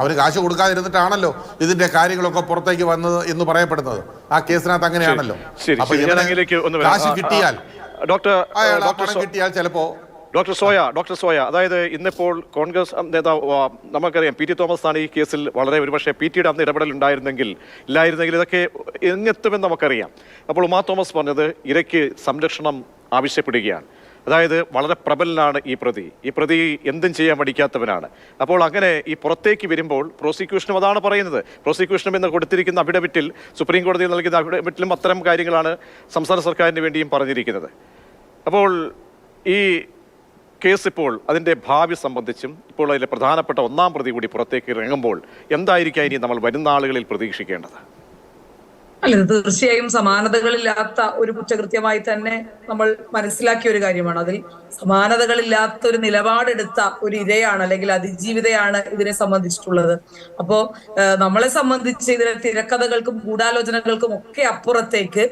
അവന് കാശ് കൊടുക്കാതിരുന്നിട്ടാണല്ലോ ഇതിന്റെ കാര്യങ്ങളൊക്കെ പുറത്തേക്ക് വന്നത് എന്ന് പറയപ്പെടുന്നത്. ആ കേസിനകത്ത് അങ്ങനെയാണല്ലോ. അപ്പൊ ഒന്ന്. കാശ് കിട്ടിയാൽ ഡോക്ടർ കിട്ടിയാൽ ചിലപ്പോ ഡോക്ടർ സോയ ഡോക്ടർ സോയ അതായത് ഇന്നിപ്പോൾ കോൺഗ്രസ് നേതാവ് നമുക്കറിയാം പി ടി തോമസ് ആണ് ഈ കേസിൽ വളരെ ഒരുപക്ഷെ പി ടിയുടെ അന്ന് ഇടപെടൽ ഉണ്ടായിരുന്നെങ്കിൽ ഇല്ലായിരുന്നെങ്കിൽ ഇതൊക്കെ എങ്ങെത്തുമെന്ന് നമുക്കറിയാം. അപ്പോൾ ഉമാ തോമസ് പറഞ്ഞത് ഇരയ്ക്ക് സംരക്ഷണം ആവശ്യപ്പെടുകയാണ്. അതായത് വളരെ പ്രബലനാണ് ഈ പ്രതി. ഈ പ്രതി എന്തും ചെയ്യാൻ പഠിക്കാത്തവനാണ്. അപ്പോൾ അങ്ങനെ ഈ പുറത്തേക്ക് വരുമ്പോൾ പ്രോസിക്യൂഷനും അതാണ് പറയുന്നത്. പ്രോസിക്യൂഷനും എന്ന് കൊടുത്തിരിക്കുന്ന അഫിഡവിറ്റിൽ സുപ്രീം കോടതിയിൽ നൽകുന്ന അഫിഡവിറ്റിലും അത്തരം കാര്യങ്ങളാണ് സംസ്ഥാന സർക്കാരിന് വേണ്ടിയും പറഞ്ഞിരിക്കുന്നത്. അപ്പോൾ ഈ കേസ് ഇപ്പോൾ അതിന്റെ ഭാവി സംബന്ധിച്ചും ഇപ്പോൾ അതിലെ പ്രധാനപ്പെട്ട ഒന്നാം പ്രതി കൂടി പുറത്തേക്ക് ഇറങ്ങുമ്പോൾ എന്തായിരിക്കാം ഇനി നമ്മൾ വരുന്ന ആളുകളിൽ പ്രതീക്ഷിക്കേണ്ടത്? അല്ല തീർച്ചയായും സമാനതകളില്ലാത്ത ഒരു കുറ്റകൃത്യമായി തന്നെ നമ്മൾ മനസ്സിലാക്കിയ ഒരു കാര്യമാണ്. അതിൽ സമാനതകളില്ലാത്ത ഒരു നിലപാടെടുത്ത ഒരു ഇരയാണ് അല്ലെങ്കിൽ അതിജീവിതയാണ് ഇതിനെ സംബന്ധിച്ചിട്ടുള്ളത്. അപ്പോ നമ്മളെ സംബന്ധിച്ച് ഇതിലെ തിരക്കഥകൾക്കും ഗൂഢാലോചനകൾക്കും ഒക്കെ അപ്പുറത്തേക്ക്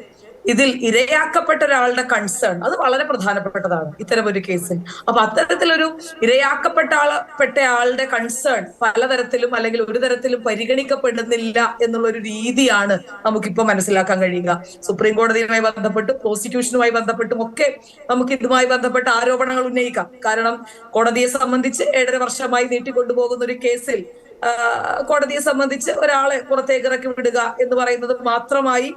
ഇതിൽ ഇരയാക്കപ്പെട്ട ഒരാളുടെ കൺസേൺ അത് വളരെ പ്രധാനപ്പെട്ടതാണ് ഇത്തരം ഒരു കേസിൽ അപ്പൊ അത്തരത്തിലൊരു ഇരയാക്കപ്പെട്ട ആളപ്പെട്ട പെട്ട ആളുടെ കൺസേൺ പലതരത്തിലും അല്ലെങ്കിൽ ഒരു തരത്തിലും പരിഗണിക്കപ്പെടുന്നില്ല എന്നുള്ള ഒരു രീതിയാണ് നമുക്കിപ്പോ മനസ്സിലാക്കാൻ കഴിയുക. സുപ്രീം കോടതിയുമായി ബന്ധപ്പെട്ട് പ്രോസിക്യൂഷനുമായി ബന്ധപ്പെട്ടും ഒക്കെ നമുക്ക് ഇതുമായി ബന്ധപ്പെട്ട ആരോപണങ്ങൾ ഉന്നയിക്കാം. കാരണം കോടതിയെ സംബന്ധിച്ച് ഏഴര വർഷമായി നീട്ടിക്കൊണ്ടുപോകുന്ന ഒരു കേസിൽ കോടതിയെ സംബന്ധിച്ച് ഒരാളെ പുറത്തേക്ക് ഇറക്കി വിടുക എന്ന് പറയുന്നത് മാത്രമായി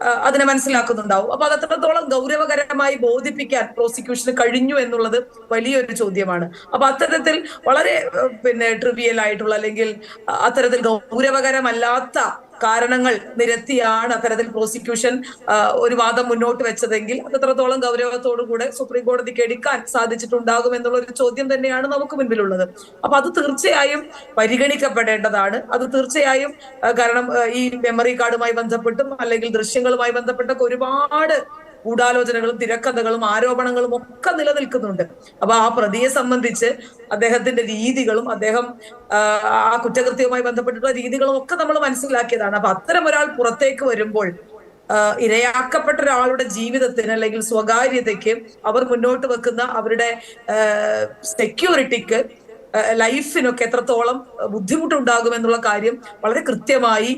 അതിനെ മനസ്സിലാക്കുന്നുണ്ടാവും. അപ്പൊ അത് അത്രത്തോളം ഗൗരവകരമായി ബോധിപ്പിക്കാൻ പ്രോസിക്യൂഷന് കഴിഞ്ഞു എന്നുള്ളത് വലിയൊരു ചോദ്യമാണ്. അപ്പൊ അത്തരത്തിൽ വളരെ പിന്നെ ട്രിവിയൽ ആയിട്ടുള്ള അല്ലെങ്കിൽ അത്തരത്തിൽ ഗൗരവകരമല്ലാത്ത കാരണങ്ങൾ നിരത്തിയാണ് അത്തരത്തിൽ പ്രോസിക്യൂഷൻ ഒരു വാദം മുന്നോട്ട് വെച്ചതെങ്കിൽ അത് എത്രത്തോളം ഗൗരവത്തോടുകൂടെ സുപ്രീം കോടതിക്ക് എടുക്കാൻ സാധിച്ചിട്ടുണ്ടാകും എന്നുള്ള ഒരു ചോദ്യം തന്നെയാണ് നമുക്ക് മുൻപിലുള്ളത്. അപ്പൊ അത് തീർച്ചയായും പരിഗണിക്കപ്പെടേണ്ടതാണ്. അത് തീർച്ചയായും കാരണം ഈ മെമ്മറി കാർഡുമായി ബന്ധപ്പെട്ടും അല്ലെങ്കിൽ ദൃശ്യങ്ങളുമായി ബന്ധപ്പെട്ടൊക്കെ ഒരുപാട് ഗൂഢാലോചനകളും തിരക്കഥകളും ആരോപണങ്ങളും ഒക്കെ നിലനിൽക്കുന്നുണ്ട്. അപ്പൊ ആ പ്രതിയെ സംബന്ധിച്ച് അദ്ദേഹത്തിന്റെ രീതികളും അദ്ദേഹം ആ, കുറ്റകൃത്യവുമായി ബന്ധപ്പെട്ടിട്ടുള്ള രീതികളും ഒക്കെ നമ്മൾ മനസ്സിലാക്കിയതാണ്. അപ്പൊ അത്തരം ഒരാൾ പുറത്തേക്ക് വരുമ്പോൾ ഇരയാക്കപ്പെട്ട ഒരാളുടെ ജീവിതത്തിന് അല്ലെങ്കിൽ സ്വകാര്യതയ്ക്ക് അവർ മുന്നോട്ട് വെക്കുന്ന അവരുടെ സെക്യൂരിറ്റിക്ക് ലൈഫിനൊക്കെ എത്രത്തോളം ബുദ്ധിമുട്ടുണ്ടാകുമെന്നുള്ള കാര്യം വളരെ കൃത്യമായി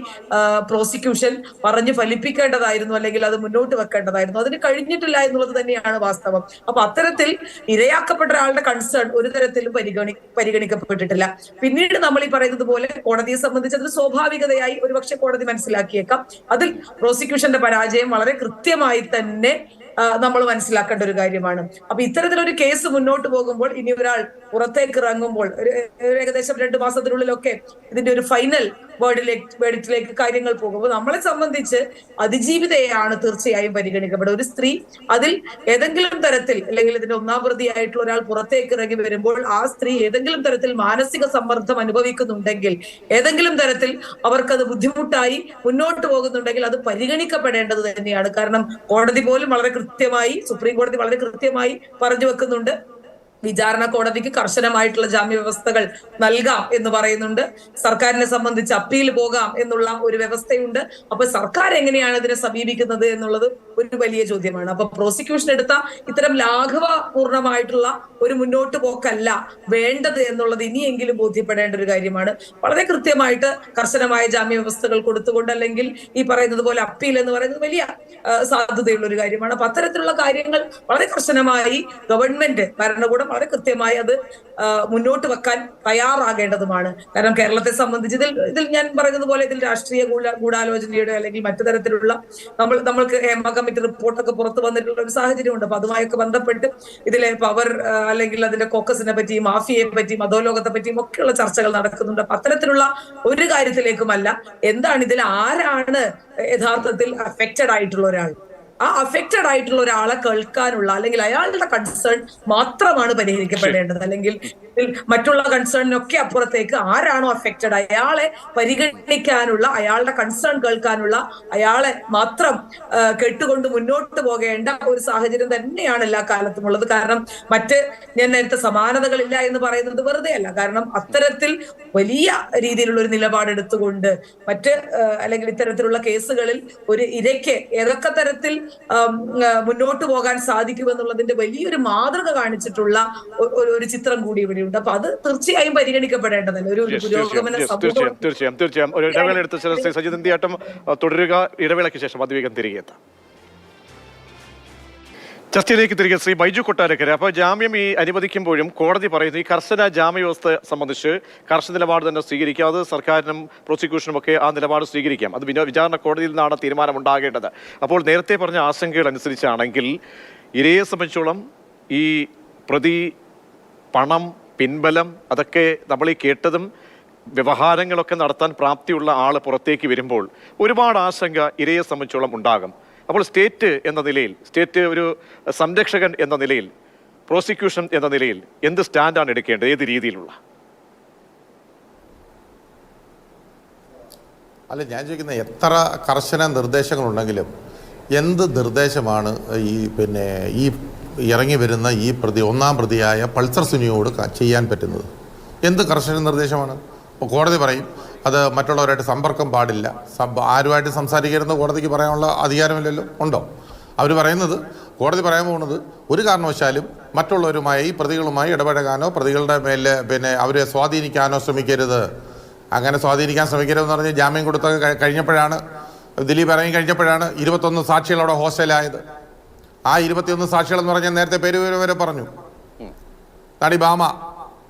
പ്രോസിക്യൂഷൻ പറഞ്ഞു ഫലിപ്പിക്കേണ്ടതായിരുന്നു അല്ലെങ്കിൽ അത് മുന്നോട്ട് വെക്കേണ്ടതായിരുന്നു. അതിന് കഴിഞ്ഞിട്ടില്ല എന്നുള്ളത് തന്നെയാണ് വാസ്തവം. അപ്പൊ അത്തരത്തിൽ ഇരയാക്കപ്പെട്ട ഒരാളുടെ കൺസേൺ ഒരു തരത്തിലും പരിഗണി പരിഗണിക്കപ്പെട്ടിട്ടില്ല. പിന്നീട് നമ്മൾ ഈ പറയുന്നത് പോലെ കോടതിയെ സംബന്ധിച്ച് അതിന് സ്വാഭാവികതയായി ഒരുപക്ഷെ കോടതി മനസ്സിലാക്കിയേക്കാം. അതിൽ പ്രോസിക്യൂഷന്റെ പരാജയം വളരെ കൃത്യമായി തന്നെ നമ്മൾ മനസ്സിലാക്കേണ്ട ഒരു കാര്യമാണ്. അപ്പൊ ഇത്തരത്തിലൊരു കേസ് മുന്നോട്ട് പോകുമ്പോൾ ഇനി ഒരാൾ പുറത്തേക്ക് ഇറങ്ങുമ്പോൾ ഏകദേശം രണ്ട് മാസത്തിനുള്ളിലൊക്കെ ഇതിന്റെ ഒരു ഫൈനൽ വേർഡിലേക്ക് വേർഡിലേക്ക് കാര്യങ്ങൾ പോകുമ്പോൾ നമ്മളെ സംബന്ധിച്ച് അതിജീവിതയാണ് തീർച്ചയായും പരിഗണിക്കപ്പെടുക ഒരു സ്ത്രീ അതിൽ ഏതെങ്കിലും തരത്തിൽ അല്ലെങ്കിൽ ഇതിന്റെ ഒന്നാം പ്രതിയായിട്ടുള്ള ഒരാൾ പുറത്തേക്ക് ഇറങ്ങി വരുമ്പോൾ ആ സ്ത്രീ ഏതെങ്കിലും തരത്തിൽ മാനസിക സമ്മർദ്ദം അനുഭവിക്കുന്നുണ്ടെങ്കിൽ ഏതെങ്കിലും തരത്തിൽ അവർക്കത് ബുദ്ധിമുട്ടായി മുന്നോട്ട് പോകുന്നുണ്ടെങ്കിൽ അത് പരിഗണിക്കപ്പെടേണ്ടത് തന്നെയാണ്. കാരണം കോടതി പോലും വളരെ കൃത്യമായി സുപ്രീം കോടതി വളരെ കൃത്യമായി പറഞ്ഞു വെക്കുന്നുണ്ട്. വിചാരണ കോടതിക്ക് കർശനമായിട്ടുള്ള ജാമ്യ വ്യവസ്ഥകൾ നൽകാം എന്ന് പറയുന്നുണ്ട്. സർക്കാരിനെ സംബന്ധിച്ച് അപ്പീൽ പോകാം എന്നുള്ള ഒരു വ്യവസ്ഥയുണ്ട്. അപ്പൊ സർക്കാർ എങ്ങനെയാണ് ഇതിനെ സമീപിക്കുന്നത് എന്നുള്ളത് ഒരു വലിയ ചോദ്യമാണ്. അപ്പൊ പ്രോസിക്യൂഷൻ എടുത്ത ഇത്തരം ലാഘവപൂർണമായിട്ടുള്ള ഒരു മുന്നോട്ട് പോക്കല്ല വേണ്ടത് എന്നുള്ളത് ഇനിയെങ്കിലും ബോധ്യപ്പെടേണ്ട ഒരു കാര്യമാണ്. വളരെ കൃത്യമായിട്ട് കർശനമായ ജാമ്യ വ്യവസ്ഥകൾ കൊടുത്തുകൊണ്ട് അല്ലെങ്കിൽ ഈ പറയുന്നത് പോലെ അപ്പീൽ എന്ന് പറയുന്നത് വലിയ സാധ്യതയുള്ള ഒരു കാര്യമാണ്. അപ്പൊ അത്തരത്തിലുള്ള കാര്യങ്ങൾ വളരെ കർശനമായി ഗവൺമെന്റ് ഭരണകൂടം വളരെ കൃത്യമായി അത് മുന്നോട്ട് വെക്കാൻ തയ്യാറാകേണ്ടതുമാണ്. കാരണം കേരളത്തെ സംബന്ധിച്ച് ഇതിൽ ഇതിൽ ഞാൻ പറയുന്നത് പോലെ ഇതിൽ രാഷ്ട്രീയ ഗൂഢ- ഗൂഢാലോചനയുടെ അല്ലെങ്കിൽ മറ്റു തരത്തിലുള്ള നമ്മൾ നമ്മൾക്ക് ഹേമ കമ്മിറ്റി റിപ്പോർട്ടൊക്കെ പുറത്തു വന്നിട്ടുള്ള ഒരു സാഹചര്യമുണ്ട്. അപ്പൊ അതുമായൊക്കെ ബന്ധപ്പെട്ട് ഇതിലെ പവർ അല്ലെങ്കിൽ അതിന്റെ കോക്കസിനെ പറ്റിയും മാഫിയയെ പറ്റിയും അധോലോകത്തെ പറ്റിയും ഒക്കെയുള്ള ചർച്ചകൾ നടക്കുന്നുണ്ട്. അപ്പൊ അത്തരത്തിലുള്ള ഒരു കാര്യത്തിലേക്കുമല്ല. എന്താണ് ഇതിൽ ആരാണ് യഥാർത്ഥത്തിൽ അഫക്റ്റഡ് ആയിട്ടുള്ള ഒരാൾ? ആ അഫക്റ്റഡ് ആയിട്ടുള്ള ഒരാളെ കേൾക്കാനുള്ള അല്ലെങ്കിൽ അയാളുടെ കൺസേൺ മാത്രമാണ് പരിഹരിക്കപ്പെടേണ്ടത്. അല്ലെങ്കിൽ മറ്റുള്ള കൺസേണിനൊക്കെ അപ്പുറത്തേക്ക് ആരാണോ അഫക്റ്റഡ് അയാളെ പരിഗണിക്കാനുള്ള അയാളുടെ കൺസേൺ കേൾക്കാനുള്ള അയാളെ മാത്രം കെട്ടുകൊണ്ട് മുന്നോട്ട് പോകേണ്ട ഒരു സാഹചര്യം തന്നെയാണ് എല്ലാ കാലത്തും ഉള്ളത്. കാരണം മറ്റ് ഞാൻ നേരത്തെ സമാനതകളില്ല എന്ന് പറയുന്നത് വെറുതെ അല്ല. കാരണം അത്തരത്തിൽ വലിയ രീതിയിലുള്ള ഒരു നിലപാടെടുത്തുകൊണ്ട് മറ്റ് അല്ലെങ്കിൽ ഇത്തരത്തിലുള്ള കേസുകളിൽ ഒരു ഇരയ്ക്ക് ഏതൊക്കെ തരത്തിൽ മുന്നോട്ട് പോകാൻ സാധിക്കുമെന്നുള്ളതിന്റെ വലിയൊരു മാതൃക കാണിച്ചിട്ടുള്ള ഒരു- ചിത്രം കൂടി ഇവിടെയുണ്ട്. അപ്പൊ അത് തീർച്ചയായും പരിഗണിക്കപ്പെടേണ്ടതല്ലേ? ഒരു പുരോഗമന തീർച്ചയായും തീർച്ചയായും തീർച്ചയായും. ഒരു ഇടവേള എടുത്ത തുടരുക. ഇടവേളയ്ക്ക് ശേഷം അതിവേഗം തിരികെ എത്താം. ചർച്ചയിലേക്ക് തിരികെ ശ്രീ ബൈജു കൊട്ടാരക്കര. അപ്പോൾ ജാമ്യം ഈ അനുവദിക്കുമ്പോഴും കോടതി പറയുന്നു ഈ കർശന ജാമ്യ വ്യവസ്ഥ സംബന്ധിച്ച് കർശന നിലപാട് തന്നെ സ്വീകരിക്കാം അത് സർക്കാരിനും പ്രോസിക്യൂഷനും ഒക്കെ ആ നിലപാട് സ്വീകരിക്കാം. അത് വിനോ- വിചാരണ കോടതിയിൽ നിന്നാണ് തീരുമാനം ഉണ്ടാകേണ്ടത് അപ്പോൾ നേരത്തെ പറഞ്ഞ ആശങ്കകൾ അനുസരിച്ചാണെങ്കിൽ ഇരയെ സംബന്ധിച്ചോളം ഈ പ്രതി പണം പിൻബലം അതൊക്കെ നമ്മൾ ഈ കേട്ടതും വ്യവഹാരങ്ങളൊക്കെ നടത്താൻ പ്രാപ്തിയുള്ള ആൾ പുറത്തേക്ക് വരുമ്പോൾ ഒരുപാട് ആശങ്ക ഇരയെ സംബന്ധിച്ചോളം ഉണ്ടാകും. അപ്പോൾ സ്റ്റേറ്റ് എന്ന നിലയിൽ സ്റ്റേറ്റ് ഒരു സംരക്ഷകൻ എന്ന നിലയിൽ പ്രോസിക്യൂഷൻ എന്ന നിലയിൽ എന്ത് സ്റ്റാൻഡാണ് എടുക്കേണ്ടത്? ഏത് രീതിയിലുള്ള? അല്ല ഞാൻ ചോദിക്കുന്നത് എത്ര കർശന നിർദ്ദേശങ്ങളുണ്ടെങ്കിലും എന്ത് നിർദ്ദേശമാണ് ഈ പിന്നെ ഈ ഇറങ്ങി വരുന്ന ഈ പ്രതി ഒന്നാം പ്രതിയായ പൾസർ സുനിയോട് ചെയ്യാൻ പറ്റുന്നത്? എന്ത് കർശന നിർദ്ദേശമാണ്? കോടതി പറയും അത് മറ്റുള്ളവരായിട്ട് സമ്പർക്കം പാടില്ല. സബ് ആരുമായിട്ട് സംസാരിക്കരുതെന്ന് കോടതിക്ക് പറയാനുള്ള അധികാരമില്ലല്ലോ. ഉണ്ടോ? അവർ പറയുന്നത് കോടതി പറയാൻ പോകുന്നത് ഒരു കാരണവശാലും മറ്റുള്ളവരുമായി പ്രതികളുമായി ഇടപഴകാനോ പ്രതികളുടെ മേലെ പിന്നെ അവരെ സ്വാധീനിക്കാനോ ശ്രമിക്കരുത്. അങ്ങനെ സ്വാധീനിക്കാൻ ശ്രമിക്കരുതെന്ന് പറഞ്ഞ് ജാമ്യം കൊടുത്ത കഴിഞ്ഞപ്പോഴാണ് ദിലീപ് ഇറങ്ങി കഴിഞ്ഞപ്പോഴാണ് ഇരുപത്തൊന്ന് സാക്ഷികൾ അവിടെ ഹോസ്റ്റലായത് ആ ഇരുപത്തിയൊന്ന് സാക്ഷികൾ എന്ന് പറഞ്ഞാൽ നേരത്തെ പേര് വരെ വരെ പറഞ്ഞു. നടി ബാമ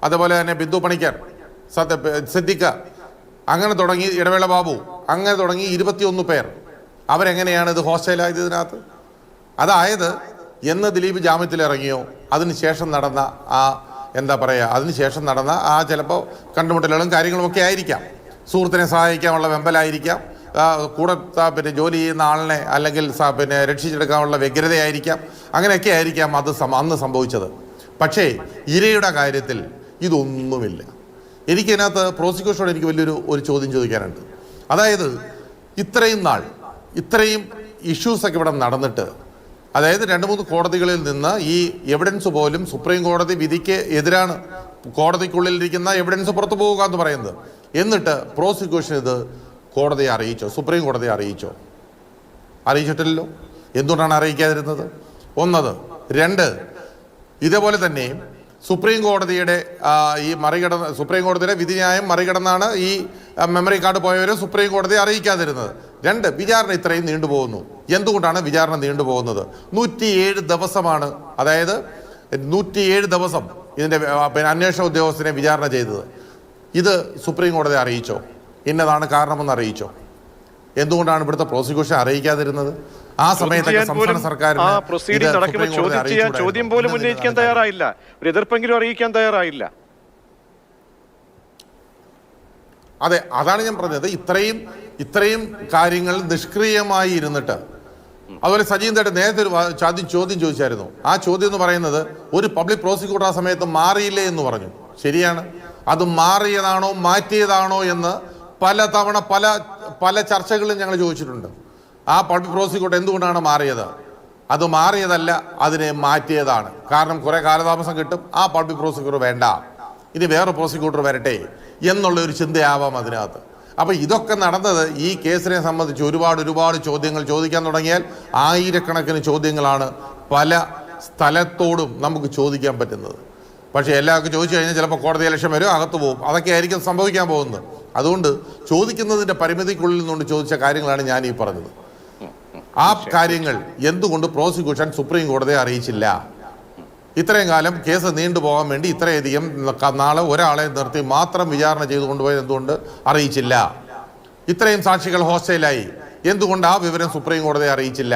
അതുപോലെ തന്നെ ബിന്ദു പണിക്കർ സത്യ സിദ്ദിഖ അങ്ങനെ തുടങ്ങി ഇടവേള ബാബു അങ്ങനെ തുടങ്ങി ഇരുപത്തിയൊന്ന് പേർ. അവരെങ്ങനെയാണ് ഇത് ഹോസ്റ്റലായത് ഇതിനകത്ത് അതായത് എന്ന് ദിലീപ് ജാമ്യത്തിൽ ഇറങ്ങിയോ അതിനുശേഷം നടന്ന ആ എന്താ പറയുക അതിനുശേഷം നടന്ന ആ ചിലപ്പോൾ കണ്ടുമുട്ടലുകളും കാര്യങ്ങളും ഒക്കെ ആയിരിക്കാം. സുഹൃത്തിനെ സഹായിക്കാനുള്ള വെമ്പലായിരിക്കാം. കൂടെ പിന്നെ ജോലി ചെയ്യുന്ന ആളിനെ അല്ലെങ്കിൽ പിന്നെ രക്ഷിച്ചെടുക്കാനുള്ള വ്യഗ്രതയായിരിക്കാം. അങ്ങനെയൊക്കെ ആയിരിക്കാം അത് അന്ന് സംഭവിച്ചത്. പക്ഷേ ഇരയുടെ കാര്യത്തിൽ ഇതൊന്നുമില്ല. എനിക്കതിനകത്ത് പ്രോസിക്യൂഷനോട് എനിക്ക് വലിയൊരു ഒരു ചോദ്യം ചോദിക്കാനുണ്ട്. അതായത് ഇത്രയും നാൾ ഇത്രയും ഇഷ്യൂസൊക്കെ ഇവിടെ നടന്നിട്ട് അതായത് രണ്ട് മൂന്ന് കോടതികളിൽ നിന്ന് ഈ എവിഡൻസ് പോലും സുപ്രീം കോടതി വിധിക്ക് എതിരാണ് കോടതിക്കുള്ളിൽ ഇരിക്കുന്ന എവിഡൻസ് പുറത്തു പോവുക എന്ന് പറയുന്നത്. എന്നിട്ട് പ്രോസിക്യൂഷൻ ഇത് കോടതിയെ അറിയിച്ചോ? സുപ്രീം കോടതിയെ അറിയിച്ചോ? അറിയിച്ചിട്ടില്ലല്ലോ? എന്തുകൊണ്ടാണ് അറിയിക്കാതിരുന്നത്? ഒന്നത് രണ്ട് ഇതേപോലെ തന്നെ സുപ്രീം കോടതിയുടെ ഈ മറികടന്ന് സുപ്രീം കോടതിയുടെ വിധിന്യായം മറികടന്നാണ് ഈ മെമ്മറി കാർഡ് പോയവരെ സുപ്രീം കോടതി അറിയിക്കാതിരുന്നത്. രണ്ട് വിചാരണ ഇത്രയും നീണ്ടുപോകുന്നു. എന്തുകൊണ്ടാണ് വിചാരണ നീണ്ടുപോകുന്നത്? നൂറ്റിയേഴ് ദിവസമാണ് അതായത് നൂറ്റിയേഴ് ദിവസം ഇതിന്റെ പിന്നെ അന്വേഷണ ഉദ്യോഗസ്ഥനെ വിചാരണ ചെയ്തത്. ഇത് സുപ്രീം കോടതി അറിയിച്ചോ? ഇന്നതാണ് കാരണമെന്ന് അറിയിച്ചോ? എന്തുകൊണ്ടാണ് ഇവിടുത്തെ പ്രോസിക്യൂഷൻ അറിയിക്കാതിരുന്നത്? ആ ചെയ്യാൻ സംസ്ഥാന സർക്കാർ ആ പ്രൊസീഡിംഗ് നടക്കുമ്പോൾ ചോദ്യം ചെയ്യാൻ ചോദ്യം പോലും ഉന്നയിക്കാൻ തയ്യാറായില്ല. ഒരു എതിർപ്പെങ്കിലും അറിയിക്കാൻ തയ്യാറായില്ല. അതെ അതാണ് ഞാൻ പറഞ്ഞത്. ഇത്രയും ഇത്രയും കാര്യങ്ങൾ നിഷ്ക്രിയമായി ഇരുന്നിട്ട്. അതുപോലെ സജീന്ദ്രയുടെ നേരത്തെ ഒരു വാ- ചോദ്യം ചോദ്യം ചോദിച്ചായിരുന്നു. ആ ചോദ്യം എന്ന് പറയുന്നത് ഒരു പബ്ലിക് പ്രോസിക്യൂട്ടർ ആ സമയത്ത് മാറിയില്ലേ എന്ന് പറഞ്ഞു. ശരിയാണ്. അത് മാറിയതാണോ മാറ്റിയതാണോ എന്ന് പല തവണ പല പല ചർച്ചകളിലും ഞങ്ങൾ ചോദിച്ചിട്ടുണ്ട്. ആ പബ്ലിക് പ്രോസിക്യൂട്ടർ എന്തുകൊണ്ടാണ് മാറിയത്? അത് മാറിയതല്ല അതിനെ മാറ്റിയതാണ്. കാരണം കുറെ കാലതാമസം കിട്ടും ആ പബ്ലിക് പ്രോസിക്യൂട്ടർ വേണ്ട. ഇനി വേറെ പ്രോസിക്യൂട്ടർ വരട്ടെ എന്നുള്ള ഒരു ചിന്തയാവാം അതിനകത്ത്. അപ്പൊ ഇതൊക്കെ നടന്നത് ഈ കേസിനെ സംബന്ധിച്ച് ഒരുപാട് ഒരുപാട് ചോദ്യങ്ങൾ ചോദിക്കാൻ തുടങ്ങിയാൽ ആയിരക്കണക്കിന് ചോദ്യങ്ങളാണ് പല സ്ഥലത്തോടും നമുക്ക് ചോദിക്കാൻ പറ്റുന്നത്. പക്ഷേ എല്ലാവർക്കും ചോദിച്ചു കഴിഞ്ഞാൽ ചിലപ്പോൾ കോടതി ലക്ഷ്യം വരും അകത്ത് പോകും. അതൊക്കെ ആയിരിക്കും സംഭവിക്കാൻ പോകുന്നത്. അതുകൊണ്ട് ചോദിക്കുന്നതിന്റെ പരിമിതിക്കുള്ളിൽ നിന്നുകൊണ്ട് ചോദിച്ച കാര്യങ്ങളാണ് ഞാൻ ഈ പറഞ്ഞത്. ആ കാര്യങ്ങൾ എന്തുകൊണ്ട് പ്രോസിക്യൂഷൻ സുപ്രീം കോടതിയെ അറിയിച്ചില്ല? ഇത്രയും കാലം കേസ് നീണ്ടുപോകാൻ വേണ്ടി ഇത്രയധികം നാളെ ഒരാളെ നിർത്തി മാത്രം വിചാരണ ചെയ്തു കൊണ്ടുപോയത് എന്തുകൊണ്ട് അറിയിച്ചില്ല? ഇത്രയും സാക്ഷികൾ ഹോസ്റ്റലായി എന്തുകൊണ്ട് ആ വിവരം സുപ്രീം കോടതിയെ അറിയിച്ചില്ല?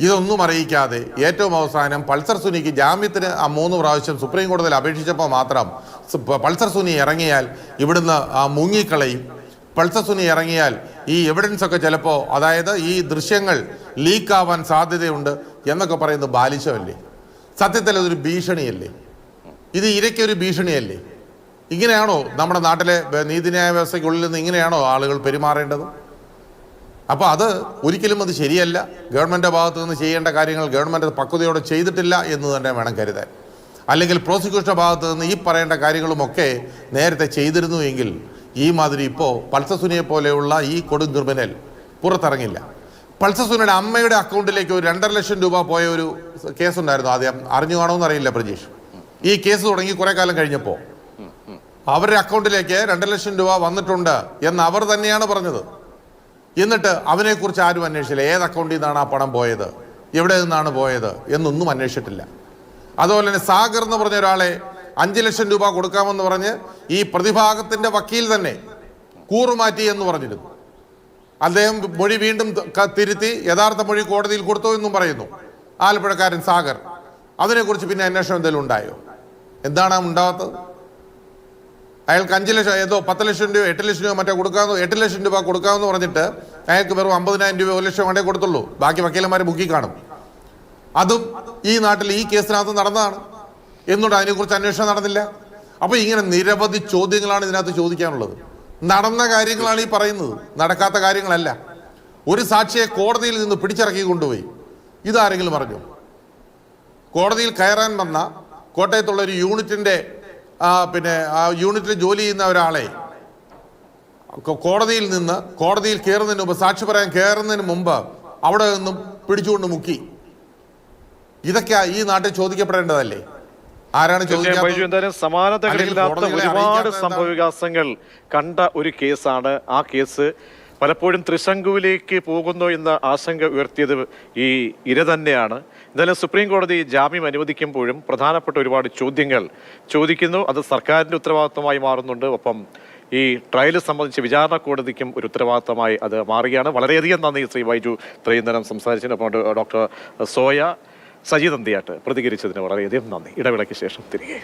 ഇതൊന്നും അറിയിക്കാതെ ഏറ്റവും അവസാനം പൾസർ സുനിക്ക് ജാമ്യത്തിന് ആ മൂന്ന് പ്രാവശ്യം സുപ്രീം കോടതിയിൽ അപേക്ഷിച്ചപ്പോൾ മാത്രം പൾസർ സുനി ഇറങ്ങിയാൽ ഇവിടുന്ന് മുങ്ങിക്കളയും പൾസർ സുനി ഇറങ്ങിയാൽ ഈ എവിഡൻസ് ഒക്കെ ചിലപ്പോൾ അതായത് ഈ ദൃശ്യങ്ങൾ ലീക്കാവാൻ സാധ്യതയുണ്ട് എന്നൊക്കെ പറയുന്നത് ബാലിശമല്ലേ? സത്യത്തിൽ അതൊരു ഭീഷണിയല്ലേ? ഇത് ഇരയ്ക്കൊരു ഭീഷണിയല്ലേ? ഇങ്ങനെയാണോ നമ്മുടെ നാട്ടിലെ നീതിന്യായ വ്യവസ്ഥയ്ക്കുള്ളിൽ നിന്ന് ഇങ്ങനെയാണോ ആളുകൾ പെരുമാറേണ്ടത്? അപ്പോൾ അത് ഒരിക്കലും അത് ശരിയല്ല. ഗവൺമെന്റ് ഭാഗത്തു നിന്ന് ചെയ്യേണ്ട കാര്യങ്ങൾ ഗവൺമെന്റ് പക്വതയോടെ ചെയ്തിട്ടില്ല എന്ന് തന്നെ വേണം കരുതാൻ. അല്ലെങ്കിൽ പ്രോസിക്യൂഷൻ ഭാഗത്തു നിന്ന് ഈ പറയേണ്ട കാര്യങ്ങളുമൊക്കെ നേരത്തെ ചെയ്തിരുന്നു എങ്കിൽ ഈ മാതിരി ഇപ്പോൾ പൾസസുനിയെ പോലെയുള്ള ഈ കൊടും ക്രിമിനൽ പുറത്തിറങ്ങില്ല. പൾസസുനിയുടെ അമ്മയുടെ അക്കൗണ്ടിലേക്ക് ഒരു രണ്ടര ലക്ഷം രൂപ പോയ ഒരു കേസുണ്ടായിരുന്നു ആദ്യം. അറിഞ്ഞു കാണുമെന്ന് അറിയില്ല പ്രജീഷ്. ഈ കേസ് തുടങ്ങി കുറേ കാലം കഴിഞ്ഞപ്പോൾ അവരുടെ അക്കൗണ്ടിലേക്ക് രണ്ടര ലക്ഷം രൂപ വന്നിട്ടുണ്ട് എന്ന് അവർ തന്നെയാണ് പറഞ്ഞത്. എന്നിട്ട് അവനെക്കുറിച്ച് ആരും അന്വേഷിച്ചില്ല. ഏത് അക്കൗണ്ടിൽ നിന്നാണ് ആ പണം പോയത്? എവിടെ നിന്നാണ് പോയത്? എന്നൊന്നും അന്വേഷിച്ചിട്ടില്ല. അതുപോലെ തന്നെ സാഗർ എന്ന് പറഞ്ഞ ഒരാളെ അഞ്ച് ലക്ഷം രൂപ കൊടുക്കാമെന്ന് പറഞ്ഞ് ഈ പ്രതിഭാഗത്തിന്റെ വക്കീൽ തന്നെ കൂറുമാറ്റി എന്ന് പറഞ്ഞിരുന്നു. അദ്ദേഹം മൊഴി വീണ്ടും തിരുത്തി യഥാർത്ഥ മൊഴി കോടതിയിൽ കൊടുത്തു എന്നും പറയുന്നു. ആലപ്പുഴക്കാരൻ സാഗർ അതിനെക്കുറിച്ച് പിന്നെ അന്വേഷണം എന്തെങ്കിലും ഉണ്ടായോ? എന്താണ് ഉണ്ടാവാത്തത് അയാൾക്ക് അഞ്ച് ലക്ഷം ഏതോ പത്ത് ലക്ഷം രൂപ എട്ട് ലക്ഷം രൂപ മറ്റോ കൊടുക്കാമെന്ന് എട്ട് ലക്ഷം രൂപ കൊടുക്കാമെന്ന് പറഞ്ഞിട്ട് അയാൾക്ക് വെറും അമ്പതിനായിരം രൂപ ഒരു ലക്ഷം വേണ്ടേ കൊടുത്തുള്ളൂ. ബാക്കി വക്കീലന്മാരെ ബുക്കി കാണും അതും ഈ നാട്ടിൽ ഈ കേസിനകത്ത് നടന്നതാണ്. എന്നുകൊണ്ട് അതിനെക്കുറിച്ച് അന്വേഷണം നടന്നില്ല? അപ്പോൾ ഇങ്ങനെ നിരവധി ചോദ്യങ്ങളാണ് ഇതിനകത്ത് ചോദിക്കാനുള്ളത്. നടന്ന കാര്യങ്ങളാണ് ഈ പറയുന്നത്. നടക്കാത്ത കാര്യങ്ങളല്ല. ഒരു സാക്ഷിയെ കോടതിയിൽ നിന്ന് പിടിച്ചിറക്കി കൊണ്ടുപോയി. ഇതാരെങ്കിലും പറഞ്ഞു കോടതിയിൽ കയറാൻ വന്ന കോട്ടയത്തുള്ള ഒരു യൂണിറ്റിന്റെ പിന്നെ ആ യൂണിറ്റിൽ ജോലി ചെയ്യുന്ന ഒരാളെ കോടതിയിൽ നിന്ന് കോടതിയിൽ കയറുന്നതിന് മുമ്പ് സാക്ഷി പറയാൻ കയറുന്നതിന് മുമ്പ് അവിടെ നിന്നും പിടിച്ചുകൊണ്ട് മുക്കി. ഇതൊക്കെ ഈ നാട്ടിൽ ചോദിക്കപ്പെടേണ്ടതല്ലേ? ആരാണ് ബൈജു എന്തായാലും സമാനതകളില്ലാത്ത ഒരുപാട് സംഭവ വികാസങ്ങൾ കണ്ട ഒരു കേസാണ്. ആ കേസ് പലപ്പോഴും ത്രിശങ്കുവിലേക്ക് പോകുന്നു എന്ന ആശങ്ക ഉയർത്തിയത് ഈ ഇര തന്നെയാണ്. എന്തായാലും സുപ്രീം കോടതി ജാമ്യം അനുവദിക്കുമ്പോഴും പ്രധാനപ്പെട്ട ഒരുപാട് ചോദ്യങ്ങൾ ചോദിക്കുന്നു. അത് സർക്കാരിന്റെ ഉത്തരവാദിത്വമായി മാറുന്നുണ്ട്. ഒപ്പം ഈ ട്രയൽ സംബന്ധിച്ച് വിചാരണ കോടതിക്കും ഒരു ഉത്തരവാദിത്തമായി അത് മാറുകയാണ്. വളരെയധികം നന്ദി ശ്രീ വൈജു ഇത്രയും നേരം സംസാരിച്ചതിന് ഡോക്ടർ സോയ. സജി നന്ദിയാട്ട് പ്രതികരിച്ചതിന് വളരെയധികം നന്ദി. ഇടവേളയ്ക്ക് ശേഷം തിരികെ.